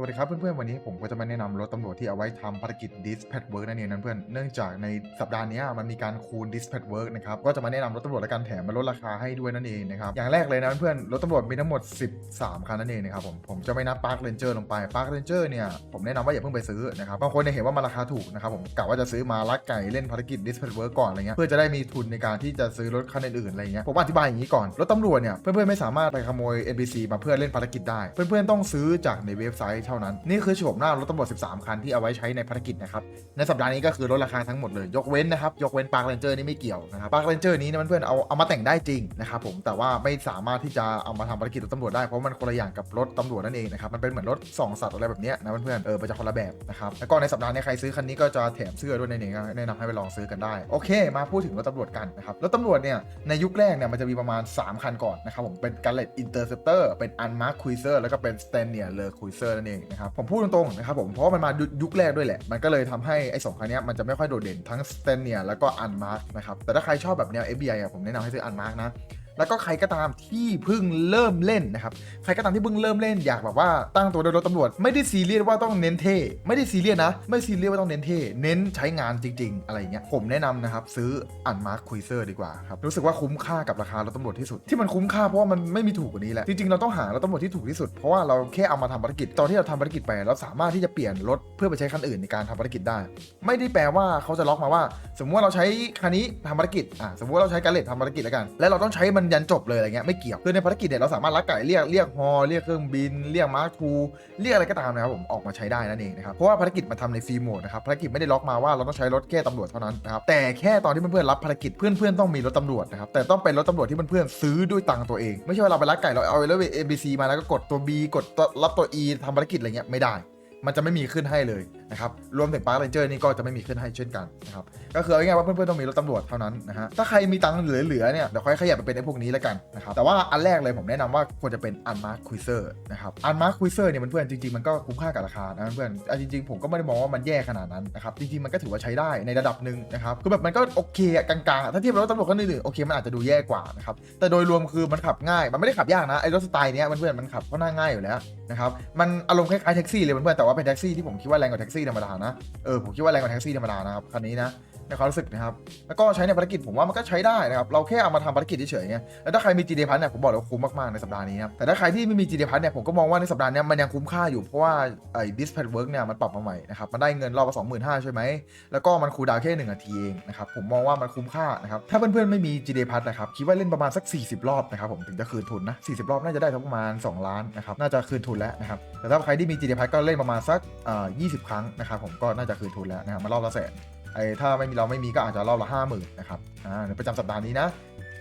สวัสดีครับเพื่อนๆ วันนี้ผมก็จะมาแนะนำรถตำรวจที่เอาไว้ทำภารกิจ dispatch work นั่นเองนะเพื่อนเนื่องจากในสัปดาห์นี้มันมีการคูณ dispatch work นะครับก็จะมาแนะนำรถตำรวจและการแถมมาลดราคาให้ด้วยนั่นเองนะครับอย่างแรกเลยนะเพื่อนๆรถตำรวจมีทั้งหมด 13 คันนั่นเองนะครับผมผมจะไม่นับ Park Ranger ลงไป Park Ranger เนี่ยผมแนะนำว่าอย่าเพิ่งไปซื้อนะครับบางคนเนี่ยเห็นว่ามันราคาถูกนะครับผมกะว่าจะซื้อมาลักไก่เล่นภารกิจ dispatch work ก่อนอะไรเงี้ยเพื่อจะได้มีทุนในการที่จะซื้อรถคันอื่นๆอะไรเงี้ยผมอธิบายอย่างนี้ก่อนรถตำรวจเนี่ยเพื่อนๆไม่สามารถไปขโมย NPC มาเพื่อเล่นภารกิจได้ เพื่อนๆต้องซื้อจากในเว็บไซต์เท่านั้น นี่คือโฉมหน้ารถตำรวจ 13 คันที่เอาไว้ใช้ในภารกิจนะครับ ในสัปดาห์นี้ก็คือลดราคาทั้งหมดเลย ยกเว้นนะครับ ยกเว้นปาร์คเรนเจอร์นี่ไม่เกี่ยวนะครับปาร์คเรนเจอร์นี้เนี่ยเพื่อนๆเอาเอามาแต่งได้จริงนะครับผม แต่ว่าไม่สามารถที่จะเอามาทำภารกิจรถตำรวจได้เพราะมันคนละอย่างกับรถตำรวจนั่นเองนะครับ มันเป็นเหมือนรถส่องสัตว์อะไรแบบเนี้ยนะเพื่อนๆ เออมันจะคนละแบบนะครับ แล้วก็ในสัปดาห์นี้ใครซื้อคันนี้ก็จะแถมเสื้อด้วยในนี้แนะนำให้ไปลองซื้อกันได้ โอเค มาพูดถึงรถตำรวจกันนะครับ รถตำรวจเนี่ยในยุคแรกเนี่ยมันจะมีประมาณ 3 คันก่อนนะครับผม เป็นการเลตอินเตอร์เซปเตอร์เป็นอันมาร์คคุยเซอร์แล้วก็เป็นสเตนเนียเลอร์คุยเซอร์นั่นเองนะครับผมพูดตรงๆนะครับผมเพราะว่ามันมายุคแรกด้วยแหละ มันก็เลยทำให้ไอ้สองคันนี้มันจะไม่ค่อยโดดเด่นทั้งสเตนเนียแล้วก็อันมาร์กนะครับแต่ถ้าใครชอบแบบแนว FBI อะผมแนะนำให้ซื้ออันมาร์กนะ แล้วก็ใครก็ตามที่เพิ่งเริ่มเล่นนะครับ ใครก็ตามที่เพิ่งเริ่มเล่นอยากแบบว่าตั้งตัวโดยรถตำรวจ ไม่ได้ซีเรียสว่าต้องเน้นเท่ไม่ได้ซีเรียสนะ ไม่ซีเรียสว่าต้องเน้นเท่เน้นใช้งานจริง ๆ อะไรอย่างเงี้ยผมแนะนำนะครับซื้ออันมาร์คคุยเซอร์ดีกว่าครับรู้สึกว่าคุ้มค่ากับราคารถตำรวจที่สุดที่มันคุ้มค่าเพราะว่ามันไม่มีถูกกว่านี้แหละจริงๆเราต้องหารถตำรวจที่ถูกที่สุดเพราะว่าเราแค่เอามาทำภารกิจตอนที่เราทำภารกิจไปเราสามารถที่จะเปลี่ยนรถเพื่อไปใช้คันอื่นในการทำภารกิจได้ ไม่ได้แปลว่าเขาจะล็อกมาว่า สมมติว่าเราใช้คันนี้ทำภารกิจอะสมมติว่าเราใช้การเลตทำภารกิจแล้วกัน แล้วเราต้องใช้มันยันจบเลยอะไรเงี้ยไม่เกี่ยวคือในภารกิจเนี่ยเราสามารถลักไก่เรียกเรียกฮอเรียกเครื่องบิน เรียกมาร์ทูเรียกอะไรก็ตามนะครับผมออกมาใช้ได้นั่นเองนะครับเพราะว่าภารกิจมันทำในฟรีโหมดนะครับภารกิจไม่ได้ล็อกมาว่าเราต้องใช้รถแค่ตำรวจเท่านั้นนะครับแต่แค่ตอนที่เพื่อนๆรับภารกิจเพื่อนๆต้องมีรถตำรวจนะครับแต่ต้องเป็นรถตำรวจที่เพื่อนๆซื้อด้วยตังค์ตัวเอง ไม่ใช่ว่าเราไปลักไก่เราเอาแล้วเอ็นบีซีมาแล้วก็กดตัว B กดรับตัว E ทำภารกิจอะไรเงี้ยไม่ได้ มันจะไม่มีขึ้นให้เลยนะครับรวมถึงปาร์คเรนเจอร์นี่ก็จะไม่มีขึ้นให้เช่นกันนะครับก็คือเอาง่ายๆว่าเพื่อนๆต้องมีรถตำรวจเท่านั้นนะฮะถ้าใครมีตังค์เหลือๆเนี่ยเดี๋ยวค่อยขยับไปเป็นไอ้พวกนี้แล้วกันนะครับแต่ว่าอันแรกเลยผมแนะนำว่าควรจะเป็นอันมาร์คคุยเซอร์นะครับอันมาร์คคุยเซอร์เนี่ยเพื่อนๆจริงๆมันก็คุ้มค่ากับราคานะเพื่อนๆจริงๆผมก็ไม่ได้มองว่ามันแย่ขนาดนั้นนะครับจริงๆมันก็ถือว่าใช้ได้ในระดับหนึ่งนะครับคือแบบมันก็โอเคกลางๆถ้าเทียบรถตำรวจคันอื่นๆโอเคมันอาจจะดูแย่กว่านะครับแต่โดยรวมคือมันขับง่ายมันไม่ได้ขับยากนะไอ้รถสไตล์เนี้ยเพื่อนๆมันขับก็น่าง่ายอยู่แล้วนะครับมันอารมณ์คล้ายๆแท็กซี่เลยเพื่อนๆแต่ว่าเป็นแท็กซี่ที่ผมคิดว่าแรงกว่าแท็กซธรรมดานะ เออผมคิดว่าแรงกว่าแท็กซี่ธรรมดานะครับคันนี้นะ ในความรู้สึกนะครับ แล้วก็ใช้ในภารกิจผมว่ามันก็ใช้ได้นะครับ เราแค่เอามาทำภารกิจเฉยๆไง แล้วถ้าใครมี GD พัทเนี่ยผมบอกเลยว่าคุ้มมากๆในสัปดาห์นี้ครับ แต่ถ้าใครที่ไม่มี GD พัทเนี่ยผมก็มองว่าในสัปดาห์นี้มันยังคุ้มค่าอยู่ เพราะว่าไอ้ dispatch work เนี่ยมันปรับมาใหม่นะครับ มันได้เงินรอบละสองหมื่นห้าใช่ไหม แล้วก็มันคูลดาวแค่หนึ่งนาทีเองนะครับ ผมมองว่ามันคุ้มค่านะครับ ถ้าเพื่อนๆไม่มี GD พัทนะครับคิดว่าเล่นประมาณสัก 40 รอบนะครับผมถึงจะคืนทุนนะ40 รอบน่าจะได้สักประมาณ 2 ล้านนะครับน่าจะคืนทุนแล้วนะครับแต่ถ้าใครที่มี GD พัทก็เล่นประมาณสักเอ่อ20 ครั้งนะครับผมก็น่าจะคืนทุนแล้วนะครับมารอบละแสน ไอ้ถ้าไม่มีเราไม่มีก็อาจจะรอบละห้าหมื่นนะครับอ่าในประจำสัปดาห์นี้นะ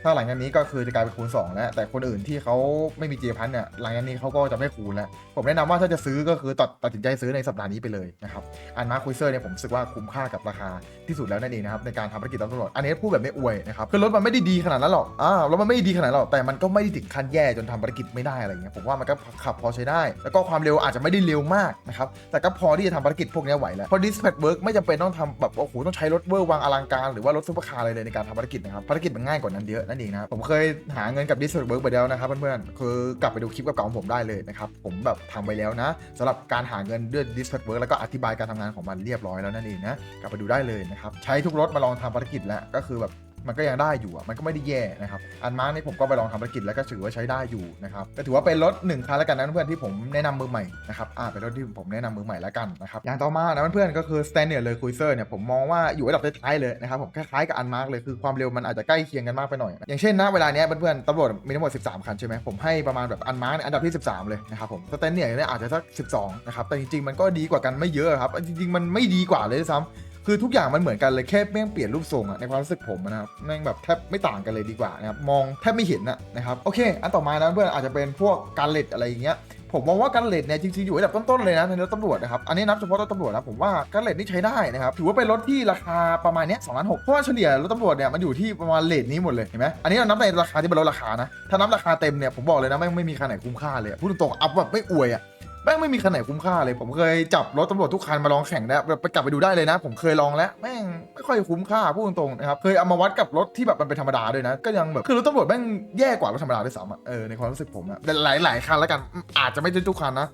ถ้าหลังจากนี้ก็คือจะกลายเป็นคูณ 2 แล้ว แต่คนอื่นที่เขาไม่มีเจพันเนี่ยหลังจากนี้เขาก็จะไม่คูณแล้ว ผมแนะนำว่าถ้าจะซื้อก็คือตัดตัดสินใจซื้อในสัปดาห์นี้ไปเลยนะครับอันมาคุยเซอร์เนี่ยผมรู้สึกว่าคุ้มค่ากับราคาที่สุดแล้วนั่นเองนะครับในการทำภารกิจตำรวจอันนี้พูดแบบไม่อวยนะครับคือรถมันไม่ได้ดีขนาดนั้นหรอกอ่ารถมันไม่ได้ดีขนาดหรอกแต่มันก็ไม่ได้ถึงขั้นแย่จนทำภารกิจไม่ได้อะไรเงี้ยผมว่ามันก็ขับพอใช้ได้ แล้วก็ความเร็วอาจจะไม่ได้เร็วมากนะครับแต่ก็พอที่จะทำภารกิจพวกนี้ไหวแล้วเพราะ dispatch work ไม่จำเป็นต้องทำแบบโอ้โหต้องใช้รถเวอร์วางอลังการหรือว่ารถซุปเปอร์คาร์อะไรเลยในการทำภารกิจนะครับภารกิจมันง่ายกว่านั้นเยอะนั่นเองนะผมเคยหาเงินกับ dispatch work ไปแล้วนะครับเพื่อนๆคือกลับไปดูคลิปเก่าๆของผมได้เลยนะครับผมแบบทำไปแล้วนะสำหรับการหาเงินด้วย dispatch work แล้วก็อธิบายการทำงานของมันเรียบร้อยแล้วนั่นเองนะกลับไปดูได้เลยนะครับใช้ทุกรถมาลองทำภารกิจแล้วก็คือแบบ มันก็ยังได้อยู่อะมันก็ไม่ได้แย่นะครับอันมาร์กนี่ผมก็ไปลองทำภารกิจแล้วก็ถือว่าใช้ได้อยู่นะครับก็ถือว่าเป็นรถหนึ่งคันแล้วกันนะเพื่อนๆที่ผมแนะนำมือใหม่นะครับอ่าเป็นรถที่ผมแนะนำมือใหม่แล้วกันนะครับอย่างต่อมานะเพื่อนๆก็คือ s t a n d a r d เลย Cruiser เนี่ยผมมองว่าอยู่ระดับท้ายๆเลยนะครับผมคล้ายๆกับอันมาร์กเลยคือความเร็วมันอาจจะใกล้เคียงกันมากไปหน่อย อย่างเช่นนะเวลาเนี้ยเพื่อนๆตำรวจมีทั้งหมด 13 คันใช่ไหมผมให้ประมาณแบบอันมาร์กอันดับที่ 13 เลยนะครับผม s t a n d a r d เนี่ยอาจจะสัก 12นะครับแต่จริงๆมันก็ดีกว่ากันไม่เยอะครับจริงๆมันไม่ดีกว่าเลยด้วยซ้ำ คือทุกอย่างมันเหมือนกันเลยแค่แม่งเปลี่ยนรูปทรงอะในความรู้สึกผมนะครับแม่งแบบแทบไม่ต่างกันเลยดีกว่านะครับมองแทบไม่เห็นอะนะครับโอเค อันต่อมานะเพื่อนอาจจะเป็นพวกการเลดอะไรอย่างเงี้ยผมมองว่าการเลดเนี่ยจริงๆอยู่อันดับต้นๆเลยนะในรถตำรวจนะครับอันนี้นับเฉพาะรถตำรวจนะผมว่าการเลดนี่ใช้ได้นะครับถือว่าเป็นรถที่ราคาประมาณเนี้ยสองล้านหกเพราะว่าเฉลี่ยรถตำรวจเนี่ยมันอยู่ที่ประมาณเลทนี้หมดเลยเห็นไหมอันนี้เรานับในราคาที่เป็นลดราคานะถ้านับราคาเต็มเนี่ยผมบอกเลยนะไม่ไม่มีคันไหนคุ้มค่าเลยพูดตรงๆเอาแบบไม่อวยอะ แม่งไม่มีคันไหนคุ้มค่าเลย ผมเคยจับรถตำรวจทุกคันมาลองแข่งแล้วแบบไปกลับไปดูได้เลยนะ ผมเคยลองแล้วแม่งไม่ค่อยคุ้มค่าพูดตรงๆนะครับเคยเอามาวัดกับรถที่แบบมันเป็นธรรมดาด้วยนะ ก็ยังแบบคือรถตำรวจแม่งแย่กว่ารถธรรมดาด้วยซ้ำอะเออในความรู้สึกผมอะแต่หลายๆคันแล้วกันอาจจะไม่ใช่ทุกคันนะ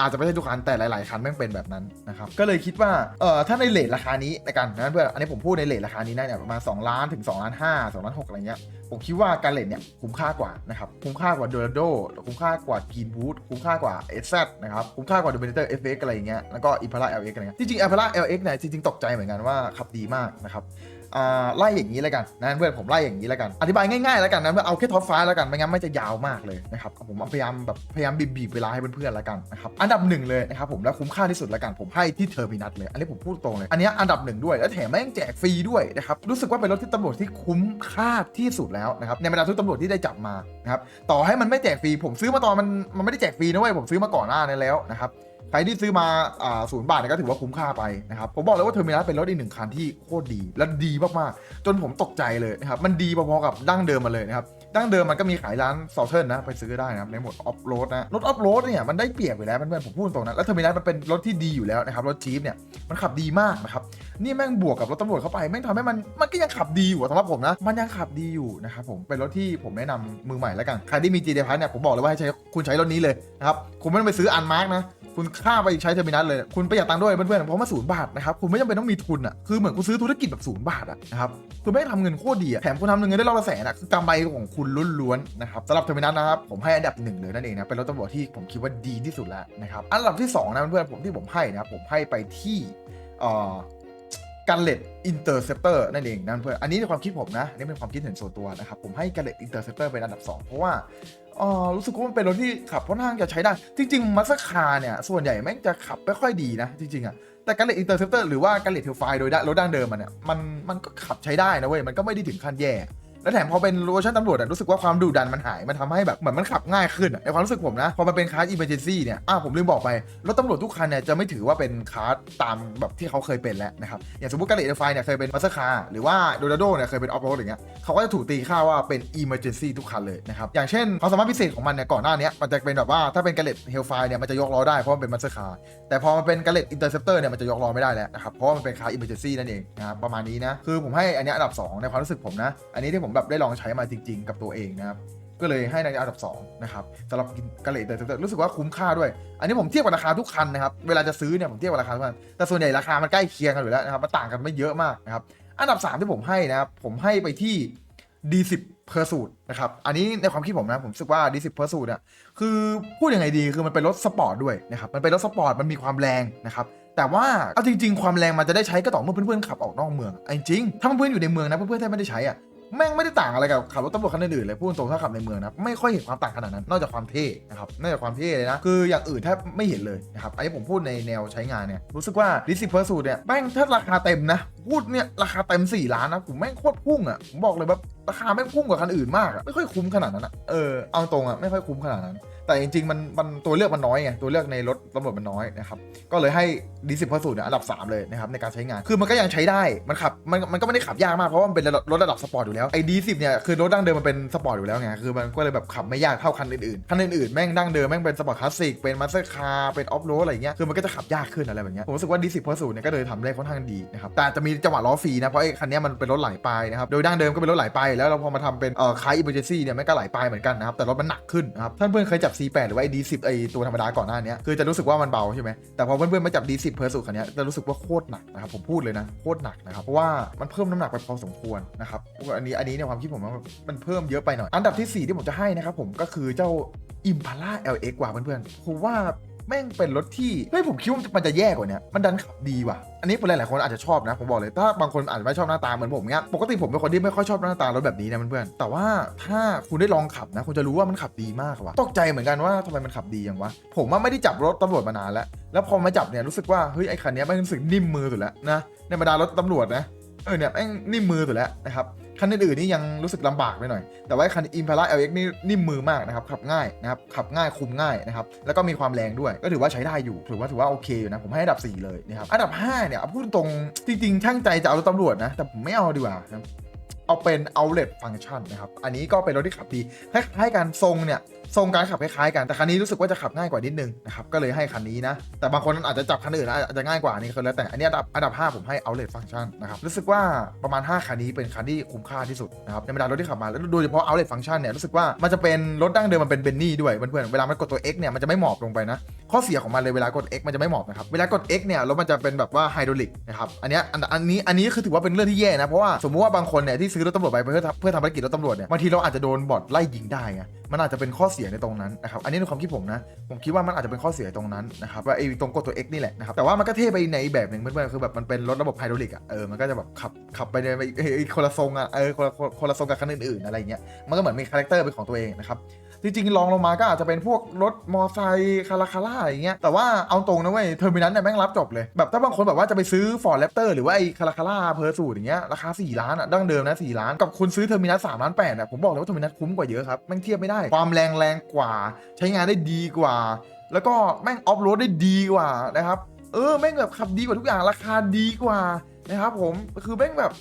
อาจจะไม่ใช่ทุกคันแต่หลาย ๆคันแม่งเป็นแบบนั้นนะครับก็เลยคิดว่าเออถ้าในเลทราคานี้ในกันนะเพื่อนอันนี้ผมพูดในเลทราคานี้นะเนี่ยประมาณ2ล้านถึง2ล้าน5 2ล้าน6อะไรเงี้ยผมคิดว่าการเลทเนี่ยคุ้มค่ากว่านะครับคุ้มค่ากว่า d o r a d o คุ้มค่ากว่า Green Boot คุ้มค่ากว่า SZ นะครับคุ้มค่ากว่าดูเบนเตอร์เอะไรอย่างเงี้ยแล้วก็ Impala LX อะไรเงี้ยจริงๆ Impala LX เนี่ยจริงๆตกใจเหมือนกันว่าขับดีมากนะครับ ไล่อย่างนี้แล้วกันนะเพื่อนผมไล่อย่างนี้แล้วกัน อธิบายง่ายๆแล้วกันนะเพื่อนเอาแค่ท็อปฟ้าแล้วกันไม่งั้นไม่จะยาวมากเลยนะครับผมพยายามแบบพยายามบีบเวลาให้เพื่อนๆแล้วกันนะครับอันดับหนึ่งเลยนะครับผมแล้วคุ้มค่าที่สุดแล้วกันผมให้ที่เทอร์มินัสเลย อันนี้ผมพูดตรงเลย อันนี้อันดับหนึ่งด้วยแล้วแถมแม่งแจกฟรีด้วยนะครับรู้สึกว่าเป็นรถที่ตำรวจที่คุ้มค่าที่สุดแล้วนะครับในบรรดาทุกตำรวจที่ได้จับมานะครับต่อให้มันไม่แจกฟรีผมซื้อมาตอนมันมันไม่ได้แจกฟรีนะเว้ยผมซื้อมาก่อนหน้านั้แล้วนะครับ ใครที่ซื้อมาอ่าศูนย์บาทเนี่ยก็ถือว่าคุ้มค่าไปนะครับ ผมบอกเลยว่าเทอร์มินัสเป็นรถอีกหนึ่งคันที่โคตรดี และดีมากๆ จนผมตกใจเลยนะครับ มันดีพอๆกับดั้งเดิมมาเลยนะครับ ดั้งเดิมมันก็มีขายร้านซอเทิลนนะ ไปซื้อได้นะครับในหมวดออฟโรดนะ รถออฟโรดเนี่ยมันได้เปรียบอยู่แล้วเพื่อนๆผมพูดตรงนะ แล้วเทอร์มินัสมันเป็นรถที่ดีอยู่แล้วนะครับ รถจี๊ปเนี่ยมันขับดีมากนะครับ นี่แม่งบวกกับรถตำรวจเข้าไปแม่งทำให้มันมันก็ยังขับดีอยู่สำหรับผมนะ มันยังขับดีอยู่นะครับผม เป็นรถที่ผมแนะนำมือใหม่แล้วกัน ใครที่มี GT Plus เนี่ยผมบอกเลยว่าให้ใช้คุณใช้รถนี้เลยนะครับ คุณไม่ต้องไปซื้ออันมาร์กนะ คุณค่าไปใช้เทอร์มินัสเลย คุณประหยัดตังค์ด้วยเพื่อนๆเพราะมาศูนย์บาทนะครับ คุณไม่จำเป็นต้องมีทุนอะ คือเหมือนคุณซื้อธุรกิจแบบศูนย์บาทอะนะครับ คุณไม่ทำเงินโคตรดีอะแถมคุณทำเงินได้รอบละแสนอะ คือกำไรของคุณล้วนๆนะครับสำหรับเทอร์มินัสนะครับ ผมให้อันดับหนึ่งเลยนั่นเองนะ เป็นรถตำรวจที่ผมคิดว่าดีที่สุดแล้วนะครับ อันดับที่สองนะเพื่อนๆผมที่ผมให้นะครับผมให้ไปที่เอ่อกันเล็ตอินเตอร์เซปเตอร์นั่นเองนั่นเพื่อนอันนี้ในความคิดผมนะนี่เป็นความคิดเห็นส่วนตัวนะครับผมให้กันเลตอินเตอร์เซปเตอร์เป็นอันดับ 2 เพราะว่าเออรู้สึกว่ามันเป็นรถที่ขับค่อนข้างจะใช้ได้ จริงๆมัสคาเนี่ย ส่วนใหญ่แม่งจะขับไม่ค่อยดีนะ จริงๆอะแต่การเลตอินเตอร์เซปเตอร์หรือว่าการเลตเทลไฟโดยรถด้านเดิมมันเนี่ยมันมันก็ขับใช้ได้นะเว้ยมันก็ไม่ได้ถึงขั้นแย่ แล้วแถมพอเป็นเวอร์ชันตำรวจอะรู้สึกว่าความดุดันมันหายมันทำให้แบบเหมือนมันขับง่ายขึ้นอะในความรู้สึกผมนะ พอมันเป็นคาร์ดอิมเมอร์เจนซี่เนี่ยอ้าผมลืมบอกไปรถตำรวจทุกคันเนี่ยจะไม่ถือว่าเป็นคาร์ดตามแบบที่เขาเคยเป็นแล้วนะครับอย่างสมมติกาเลตไฟเนี่ยเคยเป็นมัสคาหรือว่าโดนาโดเนี่ยเคยเป็นออฟโรดอย่างเงี้ยเขาก็จะถูกตีค่าว่าเป็น emergency ทุกคันเลยนะครับอย่างเช่นความสามารถพิเศษของมันเนี่ยก่อนหน้านี้มันจะเป็นแบบว่าถ้าเป็นกาเลตเฮลไฟเนี่ยมันจะยกล้อได้เพราะมันเป็นมัสคาแต่พอมันเป็นกาเลตอินเตอร์เซปเตอร์เนี่ยมันจะยกล้อไม่ได้แล้วนะครับเพราะมันเป็นคาร์อิมเมอร์เจนซี่นั่นเองนะครับประมาณนี้นะคือผมให้อันนี้อันดับ 2 ในความรู้สึกผมนะอันนี้ที่ผมแบบได้ลองใช้มาจริง ๆ กับตัวเองนะครับก็เลยให้ในอันดับ2นะครับสำหรับกาเลตอินเตอร์เซปเตอร์รู้สึกว่าคุ้มค่าด้วย อันนี้ผมเทียบกับราคาทุกคันนะครับ เวลาจะซื้อเนี่ยผมเทียบกับราคาทุกคันแต่ส่วนใหญ่ราคามันใกล้เคียงกันอยู่แล้วนะครับมันต่างกันไม่เยอะมากนะครับ อันดับ 3 ที่ผมให้นะครับ ผมให้ไปที่ D10 เพอร์สูตนะครับ อันนี้ในความคิดผมนะ ผมรู้สึกว่า D10 เพอร์สูตเนี่ยคือพูดยังไงดี คือมันเป็นรถสปอร์ตด้วยนะครับ มันเป็นรถสปอร์ต มันมีความแรงนะครับแต่ว่าเอาจริง ๆ ความแรงมันจะได้ใช้ก็ต่อเมื่อเพื่อนๆขับออกนอกเมืองอจริงๆถ้าเพื่อนๆอยู่ในเมืองนะเพื่อนๆแทบไม่ได้ใช้อะ แม่งไม่ได้ต่างอะไรกับขับรถตำรวจคันอื่นๆเลยพูดตรงถ้าขับในเมืองนะไม่ค่อยเห็นความต่างขนาดนั้น นอกจากความเท่นะครับนอกจากความเท่เลยนะคืออย่างอื่นแทบไม่เห็นเลยนะครับไอ้ผมพูดในแนวใช้งานเนี่ยรู้สึกว่าดิสิเพอร์สูตเนี่ยแม่งถ้าราคาเต็มนะพูดเนี่ยราคาเต็ม4ล้านนะผมแม่งโคตรพุ่งอะผมบอกเลยแบบราคาแม่งพุ่งกว่าคันอื่นมากอะไม่ค่อยคุ้มขนาดนั้นอะเออเอาตรงอะไม่ค่อยคุ้มขนาดนั้น แต่จริงๆมันมันตัวเลือกมันน้อยไงตัวเลือกในรถตำรวจมันน้อยนะครับก็เลยให้ดิสิเพอร์สูเนี่ยอันดับ 3 เลยนะครับในการใช้งานคือมันก็ยังใช้ได้มันขับมันมันก็ไม่ได้ขับยากมากเพราะว่ามันเป็นรถระดับสปอร์ตอยู่แล้วไอ้ดีสิบเนี่ยคือรถดั้งเดิมมันเป็นสปอร์ตอยู่แล้วไงคือมันก็เลยแบบขับไม่ยากเท่าคันอื่นๆคันอื่นๆแม่งดั้งเดิมแม่งเป็นสปอร์ตคลาสสิกเป็นมาสเตอร์คาร์เป็นออฟโรดอะไรเงี้ยคือมันก็จะขับยากขึ้นอะไรแบบเนี้ยผมรู้สึกว่าดีสิเพอร์สูเนี่ยก็เลยทำได้ค่อนข้างดีนะครับแต่จะมีจังหวะล้อฟรีนะ เพราะไอ้คันนี้มันเป็นรถไหลไปนะครับ โดยดั้งเดิมก็เป็นรถไหลไป แล้วเราพอมาทำเป็นเอ่อคาร์อิมเมอร์เจนซี่เนี่ยม่งก็ไหลไปเหมือนกันนะครับ แต่รถมันหนักขึ้นนะครับ ท่านเพื่อนเคยจับ C8 หรือว่าไอ้ D10 ไอ้ตัวธรรมดาก่อนหน้านี้คือจะรู้สึกว่ามันเบาใช่ไหมแต่พอเพื่อนๆมาจับ D10 เพอร์สูคันนี้จะรู้สึกว่าโคตรหนักนะครับผมพูดเลยนะโคตรหนักนะครับเพราะว่ามันเพิ่มน้ำหนักไปพอสมควรนะครับอันนี้อันนี้ในความคิดผมมันเพิ่มเยอะไปหน่อยอันดับที่ 4 ที่ผมจะให้นะครับผมก็คือเจ้า Impala LX ว่ะเพื่อนๆผมว่า แม่งเป็นรถที่เฮ้ยผมคิดว่ามันจะแย่กว่านี้มันดันขับดีว่ะอันนี้หลายๆคนอาจจะชอบนะผมบอกเลยถ้าบางคนอาจจะไม่ชอบหน้าตาเหมือนผมเนี้ยปกติผมเป็นคนที่ไม่ค่อยชอบหน้าตารถแบบนี้นะเพื่อนๆแต่ว่าถ้าคุณได้ลองขับนะคุณจะรู้ว่ามันขับดีมากว่ะตกใจเหมือนกันว่าทำไมมันขับดีอย่างวะผมว่าไม่ได้จับรถตำรวจมานานแล้ว แล้วพอมาจับเนี่ยรู้สึกว่าเฮ้ยไอ้คันนี้ยแม่งรู้สึกนิ่มมือสุดแล้วนะในบรรดารถตำรวจนะเออเนี่ยแม่งนิ่มมือสุดแล้วนะครับ คันอื่นๆนี่ยังรู้สึกลำบากไปหน่อย แต่ว่าคัน Impala LX นี่นิ่มมือมากนะครับ ขับง่ายนะครับ ขับง่ายคุมง่ายนะครับ แล้วก็มีความแรงด้วย ก็ถือว่าใช้ได้อยู่ ถือว่าถือว่าโอเคอยู่นะ ผมให้อันดับ 4 เลยนะครับ อันดับ 5 เนี่ยพูดตรงจริงๆช่างใจจะเอารถตำรวจนะ แต่ผมไม่เอาดีกว่านะเอาเป็น outlet function นะครับ อันนี้ก็เป็นรถที่ขับดีคล้ายๆกันทรงเนี่ย ทรงการขับคล้ายๆกันแต่คันนี้รู้สึกว่าจะขับง่ายกว่านิดนึงนะครับก็เลยให้คันนี้นะแต่บางคนอาจจะจับคันอื่นแล้วอาจจะง่ายกว่านี่คือแล้วแต่อันนี้อันดับอันดับ 5 ผมให้ outlet function นะครับรู้สึกว่าประมาณ 5 คันนี้เป็นคันที่คุ้มค่าที่สุดนะครับในบรรดารถที่ขับมาแล้วโดยเฉพาะ outlet function เนี่ยรู้สึกว่ามันจะเป็นรถดั้งเดิมมันเป็นเบนนี่ด้วยเพื่อนๆเวลามันกดตัว X เนี่ยมันจะไม่หมอบลงไปนะข้อเสียของมันเลยเวลากด X มันจะไม่หมอบนะครับเวลากด X เนี่ยรถมันจะเป็นแบบว่าไฮดรอลิกนะครับอันนี้อันอันนี้อันนี้คือถือว่าเป็นเรื่องที่แย่นะเพราะว่าสมมติว่าบางคนเนี่ยที่ซื้อรถตำรวจไปเพื่อเพื่อทำภารกิจรถตำรวจเนี่ยบางทีเราอาจจะโดนบอทไล่ยิงได้ไง มันอาจจะเป็นข้อเสียในตรงนั้นนะครับอันนี้ในความคิดผมนะ ผมคิดว่ามันอาจจะเป็นข้อเสียตรงนั้นนะครับว่าไอ้ตรงกดตัว X นี่แหละนะครับแต่ว่ามันก็เท่ไปในแบบหนึ่งเพื่อนๆคือแบบมันเป็นรถระบบไฮดรอลิกอะเออมันก็จะแบบขับขับไปในไอ้คนละทรงอะเออคนละคนละทรงกับคันอื่นๆอะไรอย่างเงี้ยมันก็เหมือนมีคาแรคเตอร์เป็นของตัวเองนะครับ จริงๆลองลงมาก็อาจจะเป็นพวกรถมอไซค์คาราคาร่าอย่างเงี้ยแต่ว่าเอาตรงนะเว้ยเทอร์มินัลเนี่ยแม่งรับจบเลยแบบถ้าบางคนแบบว่าจะไปซื้อฟอร์ดแรปเตอร์หรือว่าไอ้คาราคาร่าเพอร์สูตอย่างเงี้ยราคา 4 ล้านอะดั้งเดิมนะ4ล้านกับคุณซื้อเทอร์มินัล3ล้าน8อะผมบอกเลยว่าเทอร์มินัลคุ้มกว่าเยอะครับแม่งเทียบไม่ได้ความแรงแรงกว่า ใช้งานได้ดีกว่า แล้วก็แม่งออฟโรดได้ดีกว่านะครับเออแม่งแบบขับดีกว่าทุกอย่างราคาดีกว่านะครับผมคือแม่งแบบ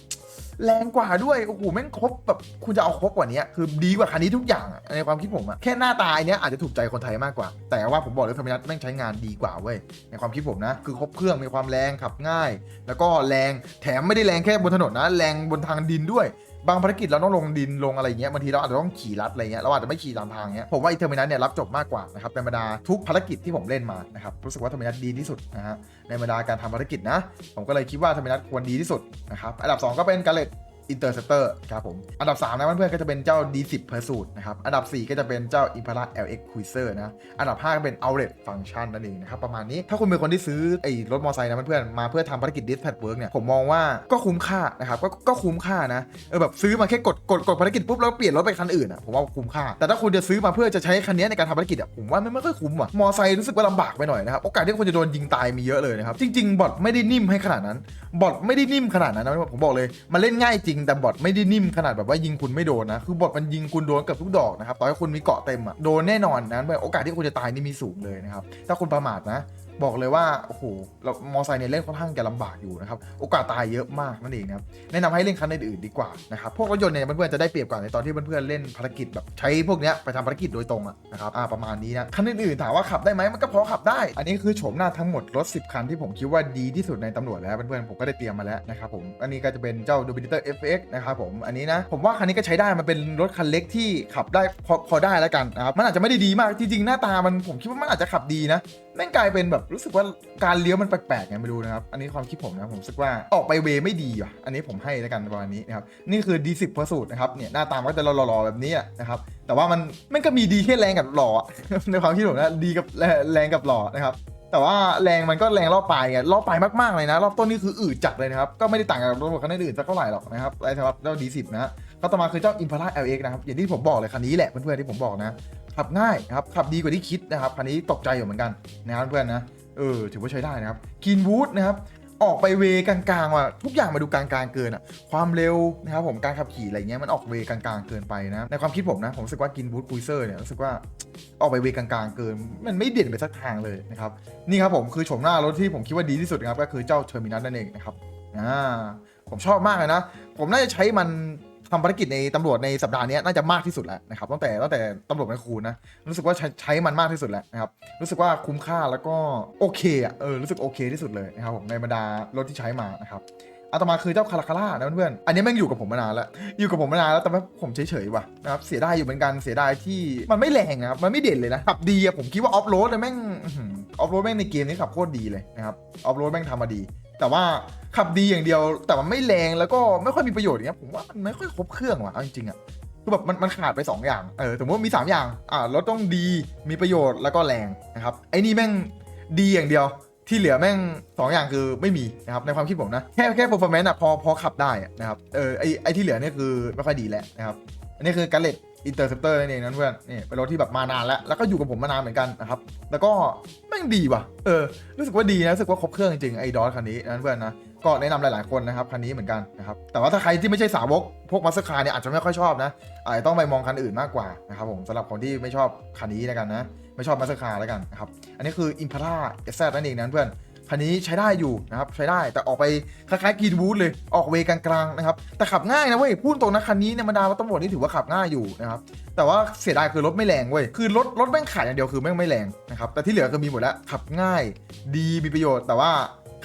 แรงกว่าด้วยโอ้โหแม่งครบแบบคุณจะเอาครบกว่านี้คือดีกว่าคันนี้ทุกอย่างอะในความคิดผมอะแค่หน้าตาอันเนี้ยอาจจะถูกใจคนไทยมากกว่า แต่ว่าผมบอกเลยธรร์มินัตแม่งใช้งานดีกว่าเว้ยในความคิดผมนะ คือครบเครื่องมีความแรงขับง่าย แล้วก็แรงแถมไม่ได้แรงแค่บนถนนนะ แรงบนทางดินด้วย บางภารกิจเราต้องลงดินลงอะไรเงี้ยบางทีเราอาจจะต้องขี่ลัดอะไรเงี้ยเราอาจจะไม่ขี่ตามทางเงี้ยผมว่าอีเทอร์มินัสเนี่ยรับจบมากกว่านะครับในบรรดาทุกภารกิจที่ผมเล่นมานะครับรู้สึกว่าเทอร์มินัสดีที่สุดนะฮะในบรรดาการทำภารกิจนะ ผมก็เลยคิดว่าเทอร์มินัสควรดีที่สุดนะครับอันดับ 2 ก็เป็นกาเลต อินเตอร์เซปเตอร์ครับผม อันดับ 3 นะเพื่อนๆก็จะเป็นเจ้า D10 Pursuit นะครับ อันดับ 4 ก็จะเป็นเจ้า Impala LX Cruiser นะ อันดับ 5 ก็เป็น Outlet Function นั่นเองนะครับ ประมาณนี้ถ้าคุณเป็นคนที่ซื้อไอ้รถมอเตอร์ไซค์นะเพื่อนๆมาเพื่อทำภารกิจ Dispatch Work เนี่ยผมมองว่าก็คุ้มค่านะครับก็ก็คุ้มค่านะเออแบบซื้อมาแค่กดกดกดภารกิจปุ๊บแล้วเปลี่ยนรถไปคันอื่นอะผมว่าคุ้มค่า แต่ถ้าคุณจะซื้อมาเพื่อจะใช้คันนี้ในการทำภารกิจอะผมว่าไม่ไม่ค่อยคุ้มอะมอไซค์รู้สึกว่าลำบากไปหน่อยนะครับโอกาสที่คุณจะโดนยิงตายมีเยอะเลยนะครับจริง ๆ บอทไม่ได้นิ่มให้ขนาดนั้นบอทไม่ได้นิ่มขนาดนั้นนะผมบอกเลยมันเล่นง่ายจริงแต่บอทไม่ได้นิ่มขนาดแบบว่ายิงคุณไม่โดนนะ คือบอทมันยิงคุณโดนเกับทุกดอกนะครับต่อให้คุณมีเกาะเต็มอะโดนแน่นอนนะโอกาสที่คุณจะตายนี่มีสูงเลยนะครับถ้าคุณประมาทนะ บอกเลยว่าโอ้โหเรามอไซค์เนี่ยเล่นค่อนข้างจะลำบากอยู่นะครับโอกาสตายเยอะมากนั่นเองนะครับแนะนำให้เล่นคันอื่นๆดีกว่านะครับพวกรถยนต์เนี่ยเพื่อนๆจะได้เปรียบกว่าในตอนที่เพื่อนๆเล่นภารกิจแบบใช้พวกเนี้ยไปทำภารกิจโดยตรงอะนะครับอ่าประมาณนี้นะคันอื่นๆถามว่าขับได้ไหมมันก็พอขับได้ อันนี้คือโฉมหน้าทั้งหมดรถ 10 คันที่ผมคิดว่าดีที่สุดในตำรวจแล้วเพื่อนๆผมก็ได้เตรียมมาแล้วนะครับผมอันนี้ก็จะเป็นเจ้า Dominator FX นะครับผมอันนี้นะผมว่าคันนี้ก็ใช้ได้มันเป็นรถคันเล็กที่ขับได้พอพอได้แล้วกันนะครับมันอาจจะไม่ได้ดีมากจริงๆหน้าตามันผมคิดว่ามันอาจจะขับดีนะ ม่งกลายเป็นแบบรู้สึกว่าการเลี้ยวมันแปลกๆไงไม่รู้นะครับ อันนี้ความคิดผมนะผมรู้สึกว่าออกไปเวไม่ดีว่ะ อันนี้ผมให้แล้วกันประมาณนี้นะครับ นี่คือ D10 เพสูตรนะครับ เนี่ยหน้าตามก็จะหล่อๆแบบนี้นะครับ แต่ว่ามันมันก็มีดีแค่แรงกับหล่อ ในความคิดผมนะ ดีกับแรงแรงกับหล่อนะครับแต่ว่าแรงมันก็แรงรอบปลายไงรอบปลายมากๆเลยนะ รอบต้นนี่คืออืดจัดเลยนะครับ ก็ไม่ได้ต่างกับรถคันอื่นสักเท่าไหร่หรอกนะครับไอ้สำหรับเจ้า D10 นะฮะก็ต่อมาคือเจ้า Impala LX นะครับ อย่างที่ผมบอกเลยคันนี้แหละเพื่อนๆที่ผมบอกนะ ขับง่ายนะครับ ขับดีกว่าที่คิดนะครับคันนี้ตกใจอยู่เหมือนกันนะครับเพื่อนนะ เออ ถือว่าใช้ได้นะครับกินวูดนะครับ ออกไปเวกลางๆว่ะ ทุกอย่างมาดูกลางๆเกินอะ ความเร็วนะครับผม การขับขี่อะไรเงี้ย มันออกเวกลางๆเกินไปนะ ในความคิดผมนะ ผมรู้สึกว่ากินวูดคุยเซอร์เนี่ย รู้สึกว่าออกไปเวกลางๆเกิน มันไม่เด่นไปสักทางเลยนะครับ นี่ครับผมคือโฉมหน้ารถที่ผมคิดว่าดีที่สุดนะครับ ก็คือเจ้าเทอร์มินัสนั่นเองนะครับ อ่า ผมชอบมากเลยนะ ผมน่าจะใช้มัน ทำภารกิจในตำรวจในสัปดาห์นี้น่าจะมากที่สุดแล้วนะครับตั้งแต่ตั้งแต่ตำรวจเป็นครูนะรู้สึกว่าใช้ใช้มันมากที่สุดแล้วนะครับรู้สึกว่าคุ้มค่าแล้วก็โอเคอะเออรู้สึกโอเคที่สุดเลยนะครับผมในบรรดารถที่ใช้มานะครับอาตมาคือเจ้าคาราคาร่านะเพื่อนๆอันนี้แม่งอยู่กับผมมานานแล้ว อยู่กับผมมานานแล้วแต่ว่าผมเฉยๆว่ะนะครับเสียดายอยู่เหมือนกันเสียดายที่มันไม่แรงนะครับมันไม่เด่นเลยนะขับดีอะผมคิดว่าออฟโรดเลยแม่งออฟโรดแม่งในเกมนี้ขับโคตรดีเลยนะครับออฟโรดแม่งทำมาดี แต่ว่าขับดีอย่างเดียว แต่มันไม่แรงแล้วก็ไม่ค่อยมีประโยชน์อย่างเงี้ยผมว่ามันไม่ค่อยครบเครื่องว่ะเอาจริงๆอะคือแบบมันมันขาดไป 2 อย่างเออสมมติว่ามี 3 อย่างอ่ารถต้องดีมีประโยชน์แล้วก็แรงนะครับไอ้นี่แม่งดีอย่างเดียวที่เหลือแม่ง 2 อย่างคือไม่มีนะครับในความคิดผมนะ แค่แค่ performance อะพอพอขับได้นะครับเออไอไอที่เหลือเนี่ยคือไม่ค่อยดีแหล้วนะครับอันนี้คือการเลต อินเตอร์เซปเตอร์นั่นเองนะเพื่อนนี่เป็นรถที่แบบมานานแล้ว แล้วก็อยู่กับผมมานานเหมือนกันนะครับ แล้วก็แม่งดีว่ะ เออ รู้สึกว่าดีนะ รู้สึกว่าครบเครื่องจริงไอ้ดอสคันนี้นะเพื่อนนะ ก็แนะนำหลาย ๆ คนนะครับ คันนี้เหมือนกันนะครับ แต่ว่าถ้าใครที่ไม่ใช่สาวก พวกมัสเตอร์คาร์เนี่ยอาจจะไม่ค่อยชอบนะ อาจจะต้องไปมองคันอื่นมากกว่านะครับผมสำหรับคนที่ไม่ชอบคันนี้แล้วกันนะ ไม่ชอบมัสเตอร์คาร์แล้วกันนะครับ อันนี้คือ Impala SZ นั่นเองนะเพื่อน คันนี้ใช้ได้อยู่นะครับใช้ได้แต่ออกไปคล้ายๆกรีนวูดเลยออกเวกลางๆนะครับแต่ขับง่ายนะเว้ยพูดตรงนะคันนี้เนี่ยบรรดารถตำรวจนี่ถือว่าขับง่ายอยู่นะครับแต่ว่าเสียดายคือรถไม่แรงเว้ยคือรถรถแม่งขาดอย่างเดียวคือแม่งไม่แรงนะครับแต่ที่เหลือคือมีหมดแล้วขับง่าย ดีมีประโยชน์แต่ว่า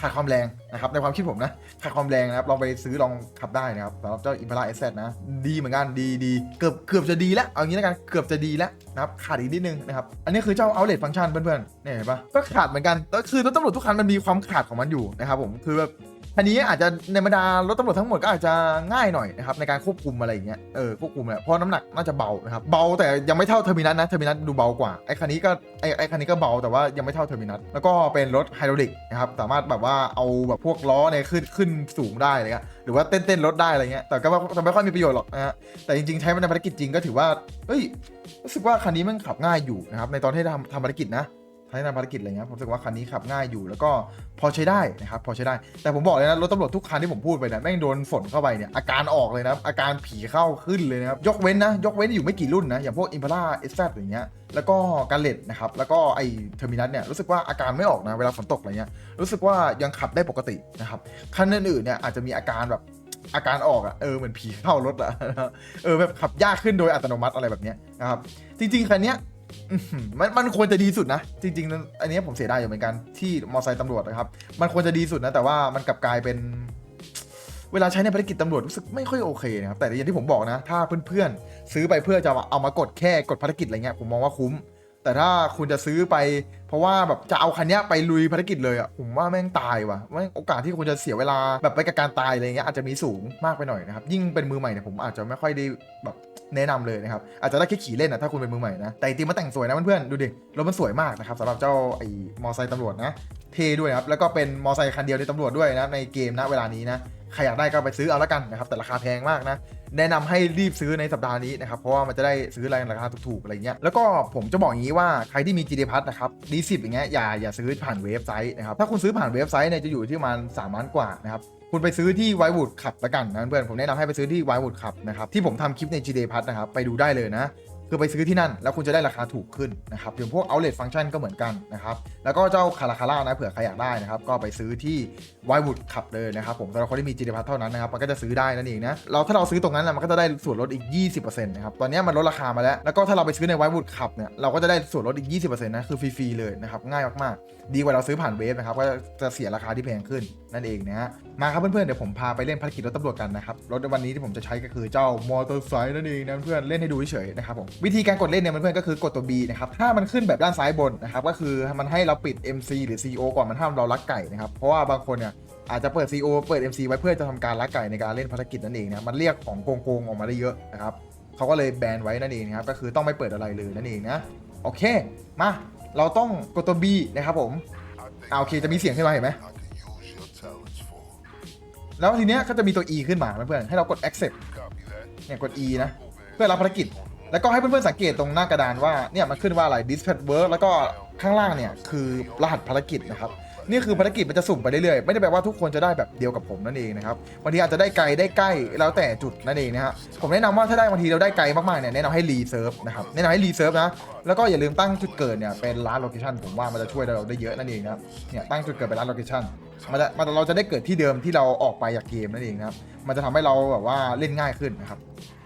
ขาดความแรงนะครับในความคิดผมนะขาดความแรงนะครับลองไปซื้อลองขับได้นะครับสำหรับเจ้าอิมพาราเอสนะดีเหมือนกันดีดีเกือบเกือบจะดีแล้วเอางี้แล้วกันเกือบจะดีแล้วนะครับขาดอีกนิดนึงนะครับอันนี้คือเจ้าเอาเลทฟังก์ชันเพื่อนๆเนี่ยเห็นปะก็ขาดเหมือนกันก็คือรถตำรวจทุกคันมันมีความขาดของมันอยู่นะครับผมคือแบบ อันนี้อาจจะในบรรดารถตำรวจทั้งหมดก็อาจจะง่ายหน่อยนะครับในการควบคุมอะไรอย่างเงี้ยเออควบคุมแหละเพราะน้ำหนักน่าจะเบานะครับเบาแต่ยังไม่เท่าเทอร์มินัสนะเทอร์มินัสดูเบากว่าไอ้คันนี้ก็ไอ้ไอ้คันนี้ก็เบาแต่ว่ายังไม่เท่าเทอร์มินัสแล้วก็เป็นรถไฮดรอลิกนะครับสามารถแบบว่าเอาแบบพวกล้อเนี่ยขึ้นขึ้นสูงได้อะไรเงี้ยหรือว่าเต้นเต้นรถได้อะไรเงี้ยแต่ก็ไม่แต่ไม่ค่อยมีประโยชน์หรอกนะฮะแต่จริงๆใช้ในภารกิจจริงก็ถือว่าเอ้ยรู้สึกว่าคันนี้มันขับง่ายอยู่นะครับในตอนที่ทำทำภารกิจนะ ใช้ในภารกิจอะไรเงี้ยผมรู้สึกว่าคันนี้ขับง่ายอยู่แล้วก็พอใช้ได้นะครับพอใช้ได้ แต่ผมบอกเลยนะรถตำรวจทุกคันที่ผมพูดไปเนี่ยแม่งโดนฝนเข้าไปเนี่ยอาการออกเลยนะอาการผีเข้าขึ้นเลยนะครับยกเว้นนะ ยกเว้นอยู่ไม่กี่รุ่นนะอย่างพวกอิมพาร่าเอสแซอย่างเงี้ยแล้วก็การเลดนะครับแล้วก็ไอเทอร์มินัสเนี่ยรู้สึกว่าอาการไม่ออกนะเวลาฝนตกอะไรเงี้ยรู้สึกว่ายังขับได้ปกตินะครับคันอื่นๆเนี่ยอาจจะมีอาการแบบอาการออกอะเออเหมือนผีเข้ารถอะเออแบบขับยากขึ้นโดยอัตโนมัติอะไรแบบเนี้ยนะครับจริงๆคันเนี้ย อื้อหือมันมันควรจะดีสุดนะ จริงๆนั้นอันนี้ผมเสียดายอยู่เหมือนกันที่มอไซค์ตำรวจนะครับ มันควรจะดีสุดนะ แต่ว่ามันกลับกลายเป็น เวลาใช้ในภารกิจตำรวจรู้สึกไม่ค่อยโอเคนะครับ แต่อย่างที่ผมบอกนะ ถ้าเพื่อนๆ ซื้อไปเพื่อจะเอามากดแค่กดภารกิจอะไรเงี้ยผมมองว่าคุ้ม แต่ถ้าคุณจะซื้อไป เพราะว่าแบบจะเอาคันเนี้ยไปลุยภารกิจเลยอะผมว่าแม่งตายว่ะแม่งโอกาสที่คุณจะเสียเวลาแบบไปกับการตายอะไรเงี้ยอาจจะมีสูงมากไปหน่อยนะครับยิ่งเป็นมือใหม่เนี่ยผมอาจจะไม่ค่อยได้แบบ แนะนำเลยนะครับ อาจจะได้แค่ขี่เล่นนะถ้าคุณเป็นมือใหม่นะ แต่จริงมันแต่งสวยนะเพื่อนๆ ดูดิ รถมันสวยมากนะครับสำหรับเจ้าไอ้มอไซค์ตำรวจนะ เท่ด้วยครับ แล้วก็เป็นมอไซค์คันเดียวในตำรวจด้วยนะ ในเกมนะเวลานี้นะใครอยากได้ก็ไปซื้อเอาละกันนะครับ แต่ราคาแพงมากนะ แนะนำให้รีบซื้อในสัปดาห์นี้นะครับ เพราะว่ามันจะได้ซื้ออะไรราคาถูกๆอะไรเงี้ยแล้วก็ผมจะบอกอย่างนี้ว่าใครที่มี GD Plus นะครับดีสิบอย่างเงี้ยอย่าอย่าซื้อผ่านเว็บไซต์นะครับถ้าคุณซื้อผ่านเว็บไซต์เนี่ยจะอยู่ที่ประมาณ3ล้านกว่านะครับ คุณไปซื้อที่ไววูดขับละกันนะเพื่อนผมแนะนำให้ไปซื้อที่ไววูดขับนะครับที่ผมทำคลิปใน GD Plus นะครับไปดูได้เลยนะคือไปซื้อที่นั่น แล้วคุณจะได้ราคาถูกขึ้นนะครับอย่างพวก outlet function ก็เหมือนกันนะครับแล้วก็เจ้าคาราคาร่านะเผื่อใครอยากได้นะครับก็ไปซื้อที่ไววูดขับเลยนะครับผมสำหรับคนที่มี GD Plus เท่านั้นนะครับมันก็จะซื้อได้นั่นเองนะเราถ้าเราซื้อตรงนั้นนะมันก็จะได้ส่วนลดอีก 20%นะครับตอนนี้มันลดราคามาแล้วแล้วก็ถ้าเราไปซื้อในไววูดขับเนี่ยเราก็จะได้ส่วนลดอีก 20%นะคือฟรีๆเลยนะครับง่ายมากๆ ดีกว่าเราซื้อผ่านเว็บนะครับก็จะเสียราคาที่แพงขึ้นนั่นเองนะฮะ มาครับเพื่อนๆ เดี๋ยวผมพาไปเล่นภารกิจรถตำรวจกันนะครับ รถในวันนี้ที่ผมจะใช้ก็คือเจ้ามอเตอร์ไซค์นั่นเองนะเพื่อนเล่นให้ดูเฉยๆนะครับผมวิธีการกดเล่นเนี่ยเพื่อนๆก็คือกดตัว B นะครับถ้ามันขึ้นแบบด้านซ้ายบนนะครับก็คือมันให้เราปิด MC หรือ CO ก่อนมันห้ามเราลักไก่นะครับเพราะว่าบางคนเนี่ยอาจจะเปิด CO เปิด MC ไว้เพื่อจะทำการลักไก่ในการเล่นภารกิจนั่นเองนะมันเรียกของโกงๆออกมาได้เยอะนะครับเขาก็เลยแบนไว้นั่นเองนะครับก็คือต้องไม่เปิดอะไรเลยนั่นเองนะโอเคมาเราต้องกดตัว B นะครับผมอ่าโอเคจะมีเสียงขึ้นมาเห็นไหม แล้วทีเนี้ยก็จะมีตัว E ขึ้นมาเพื่อนๆให้เรากด accept เนี่ยกด E นะ เพื่อรับภารกิจ แล้วก็ให้เพื่อนๆสังเกตตรงหน้ากระดานว่าเนี่ยมันขึ้นว่าอะไร dispatch work แล้วก็ข้างล่างเนี่ยคือรหัสภารกิจนะครับนี่คือภารกิจมันจะสุ่มไปเรื่อยๆ ไม่ได้แปลว่าทุกคนจะได้แบบเดียวกับผมนั่นเองนะครับบางทีอาจจะได้ไกลได้ใกล้แล้วแต่จุดนั่นเองนะฮะผมแนะนำว่าถ้าได้บางทีเราได้ไกลมากๆเนี่ยแนะนำให้รีเซิร์ฟนะครับแนะนำให้รีเซิร์ฟนะแล้วก็อย่าลืมตั้งจุดเกิดเนี่ยเป็นร้านโลเคชั่นผมว่ามันจะช่วยเราได้เยอะนั่นเองนะเนี่ยตั้งจุดเกิดเป็นร้านโลเคชั่น มันจะมันเราจะได้เกิดที่เดิมที่เราออกไปจากเกมนั่นเองนะครับ มันจะทำให้เราแบบว่าเล่นง่ายขึ้นนะครับ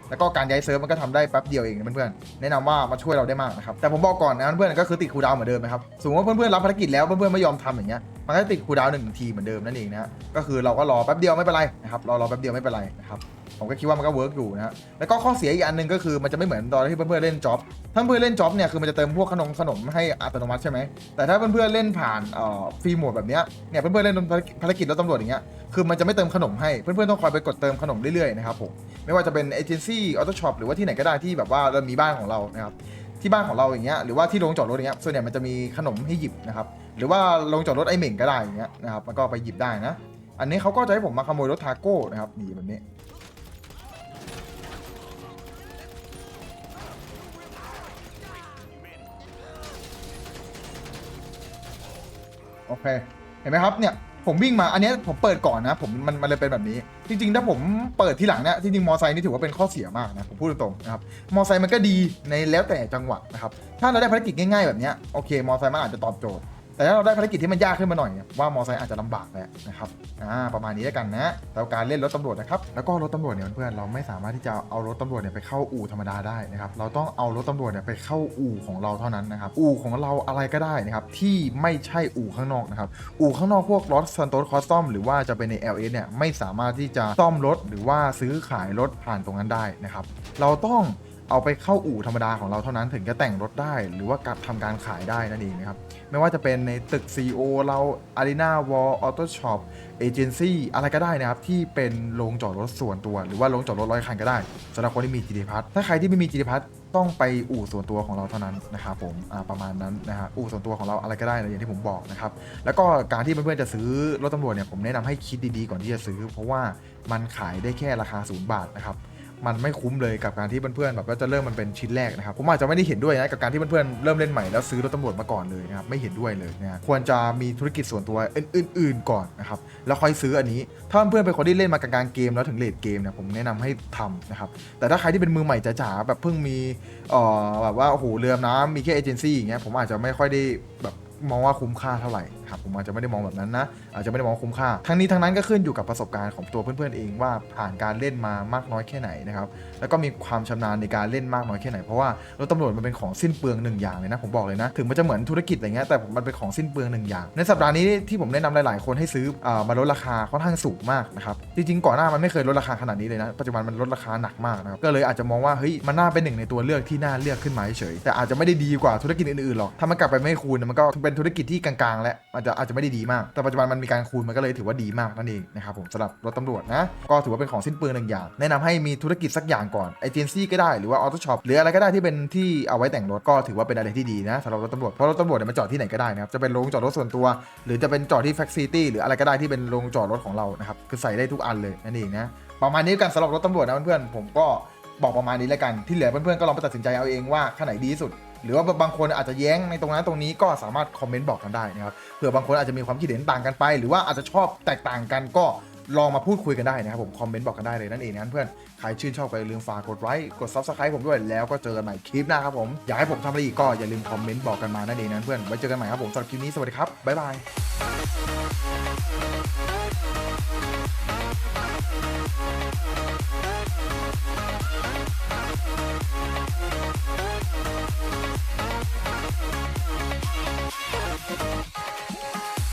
แล้วก็การย้ายเซิร์ฟมันก็ทำได้แป๊บเดียวเองเพื่อนๆ แนะนำว่ามาช่วยเราได้มากนะครับ แต่ผมบอกก่อนนะเพื่อนๆก็คือติดคูดาวเหมือนเดิมนะครับ สมมติว่าเพื่อนๆรับภารกิจแล้วเพื่อนๆไม่ยอมทำอย่างเงี้ย มันก็ติดคูดาวหนึ่งทีเหมือนเดิมนั่นเองนะก็คือเราก็รอแป๊บเดียวไม่เป็นไรนะครับ รอรอแป๊บเดียวไม่เป็นไรนะครับ ผมก็คิดว่ามันก็เวิร์กอยู่นะฮะแล้วก็ข้อเสียอีกอันหนึ่งก็คือมันจะไม่เหมือนตอนที่เพื่อนๆเล่นจ็อบถ้าเพื่อนๆเล่นจ็อบเนี่ยคือมันจะเติมพวกขนมขนมให้อัตโนมัติใช่ไหมแต่ถ้าเพื่อนๆเล่นผ่านเอ่อฟรีโหมดแบบเนี้ยเนี่ยเพื่อนๆเล่นภารกิจแล้วตำรวจอย่างเงี้ยคือมันจะไม่เติมขนมให้เพื่อนๆต้องคอยไปกดเติมขนมเรื่อยๆนะครับผมไม่ว่าจะเป็นเอเจนซี่ออโต้ช็อปหรือว่าที่ไหนก็ได้ที่แบบว่าเรามีบ้านของเรานะครับที่บ้านของเราอย่างเงี้ยหรือว่าที่โรงจอดรถอย่างเงี้ยส่วนใหญ่มันจะมีขนมให้หยิบนะครับหรือว่าโรงจอดรถไอเหม่งก็ได้อย่างเงี้ยนะครับมันก็ไปหยิบได้นะ อันนี้เขาก็จะให้ผมมาขโมยรถทาโก้นะครับนี่แบบนี้ โอเค เห็นไหมครับเนี่ยผมวิ่งมาอันนี้ผมเปิดก่อนนะผมมันมันเลยเป็นแบบนี้ จริง ๆ ถ้าผมเปิดทีหลังเนี่ยจริงๆมอไซค์นี่ถือว่าเป็นข้อเสียมากนะผมพูดตรงๆนะครับมอไซค์มันก็ดีในแล้วแต่จังหวะนะครับถ้าเราได้ภารกิจง่ายๆแบบนี้โอเคมอไซค์มันอาจจะตอบโจทย์ แต่ถ้าเราได้ภารกิจที่มันยากขึ้นมาหน่อยเนี่ยว่ามอไซค์อาจจะลำบากแหละนะครับอ่าประมาณนี้แล้วกันนะแล้วการเล่นรถตำรวจนะครับแล้วก็รถตำรวจเนี่ยเพื่อนๆเราไม่สามารถที่จะเอารถตำรวจเนี่ยไปเข้าอู่ธรรมดาได้นะครับเราต้องเอารถตำรวจเนี่ยไปเข้าอู่ของเราเท่านั้นนะครับอู่ของเราอะไรก็ได้นะครับที่ไม่ใช่อู่ข้างนอกนะครับอู่ข้างนอกพวกรถซันโตสคอสตอมหรือว่าจะเป็นใน LS เนี่ยไม่สามารถที่จะซ่อมรถหรือว่าซื้อขายรถผ่านตรงนั้นได้นะครับเราต้องเอาไปเข้าอู่ธรรมดาของเราเท่านั้นถึงจะแต่งรถได้ หรือว่าการทำการขายได้นั่นเองนะครับ ไม่ว่าจะเป็นในตึก CEO เรา Arena Wall Auto Shop Agency อะไรก็ได้นะครับ ที่เป็นโรงจอดรถส่วนตัว หรือว่าโรงจอดรถร้อยคันก็ได้สำหรับคนที่มี GT Pass ถ้าใครที่ไม่มี GT Pass ต้องไปอู่ส่วนตัวของเราเท่านั้นนะครับผมประมาณนั้นนะฮะอู่ส่วนตัวของเราอะไรก็ได้เลยอย่างที่ผมบอกนะครับแล้วก็การที่เพื่อนๆจะซื้อรถตำรวจเนี่ยผมแนะนำให้คิดดีๆก่อนที่จะซื้อ เพราะว่ามันขายได้แค่ราคาศูนย์บาทนะครับ มันไม่คุ้มเลยกับการที่เพื่อนๆแบบว่าจะเริ่มมันเป็นชิ้นแรกนะครับผมอาจจะไม่ได้เห็นด้วยนะกับการที่เพื่อนๆเริ่มเล่นใหม่แล้วซื้อรถตำรวจมาก่อนเลยนะครับไม่เห็นด้วยเลยนะฮะควรจะมีธุรกิจส่วนตัวอื่น ๆ ก่อนนะครับแล้วค่อยซื้ออันนี้ ถ้าเพื่อนๆเป็นคนที่เล่นมากลางๆเกมแล้วถึงเลทเกมเนี่ยผมแนะนำให้ทำนะครับแต่ถ้าใครที่เป็นมือใหม่จ๋าๆแบบเพิ่งมีเอ่อแบบว่าโอ้โหเรือดำน้ำมีแค่เอเจนซี่อย่างเงี้ยผมอาจจะไม่ค่อยได้แบบมองว่าคุ้มค่าเท่าไหร่ ครับผมอาจจะไม่ได้มองแบบนั้นนะอาจจะไม่ได้มองคุ้มค่า ทั้งนี้ทั้งนั้นก็ขึ้นอยู่กับประสบการณ์ของตัวเพื่อนๆเองว่าผ่านการเล่นมามากน้อยแค่ไหนนะครับแล้วก็มีความชำนาญในการเล่นมากน้อยแค่ไหนเพราะว่ารถตำรวจมันเป็นของสิ้นเปลืองหนึ่งอย่างเลยนะผมบอกเลยนะถึงมันจะเหมือนธุรกิจอะไรเงี้ยแต่มันเป็นของสิ้นเปลืองหนึ่งอย่าง ในสัปดาห์นี้ที่ผมแนะนำหลายๆ คนให้ซื้ออมาลดราคาค่อนข้างสูงมากนะครับจริงๆก่อนหน้ามันไม่เคยลดราคาขนาดนี้เลยนะปัจจุบันมันลดราคาหนักมากนะครับก็เลยอาจจะมองว่าเฮ้ยมันน่าเป็นหนึ่งในตัวเลือกที่น่าเลือกขึ้นมาเฉยแต่อาจจะไม่ได้ดีกว่าธุรกิจอื่นๆหรอกถ้ามันกลับไปไม่คูณมันก็เป็นธุรกิจที่กลางๆ แล้วอาจจะอาจจะไม่ได้ดีมาก แต่ปัจจุบันมันมีการคูณมันก็เลยถือว่าดีมากนั่นเองนะครับผมสำหรับรถตำรวจนะก็ถือว่าเป็นของสิ้นเปลืองหนึ่งอย่าง แนะนำให้มีธุรกิจสักอย่างก่อนเอเจนซี่ก็ได้หรือว่าออโต้ช็อปหรืออะไรก็ได้ที่เป็นที่เอาไว้แต่งรถก็ถือว่าเป็นอะไรที่ดีนะสำหรับรถตำรวจเพราะรถตำรวจเนี่ยมันจอดที่ไหนก็ได้นะครับจะเป็นโรงจอดรถส่วนตัว หรือจะเป็นจอดที่แฟคซิตี้หรืออะไรก็ได้ที่เป็นโรงจอดรถของเรานะครับคือใส่ได้ทุกอันเลยนั่นเองนะประมาณนี้กันสำหรับรถตำรวจนะเพื่อนๆผมก็บอกประมาณนี้แล้วกันที่เหลือเพื่อนๆก็ลองไปตัดสินใจเอาเองว่าข้างไหนดีที่สุด หรือว่าบางคนอาจจะแย้งในตรงนั้นตรงนี้ก็สามารถคอมเมนต์บอกกันได้นะครับเผื่อบางคนอาจจะมีความคิดเห็นต่างกันไป หรือว่าอาจจะชอบแตกต่างกันก็ลองมาพูดคุยกันได้นะครับผมคอมเมนต์บอกกันได้เลยนั่นเองนะเพื่อนใครชื่นชอบก็อย่าลืมฝากกดไลค์กด subscribe ผมด้วยแล้วก็เจอกันใหม่คลิปหน้าครับผมอยากให้ผมทำอะไรอีกก็อย่าลืมคอมเมนต์บอกกันมานั่นเองนะเพื่อนไว้เจอกันใหม่ครับผมสำหรับคลิปนี้สวัสดีครับบ๊ายบาย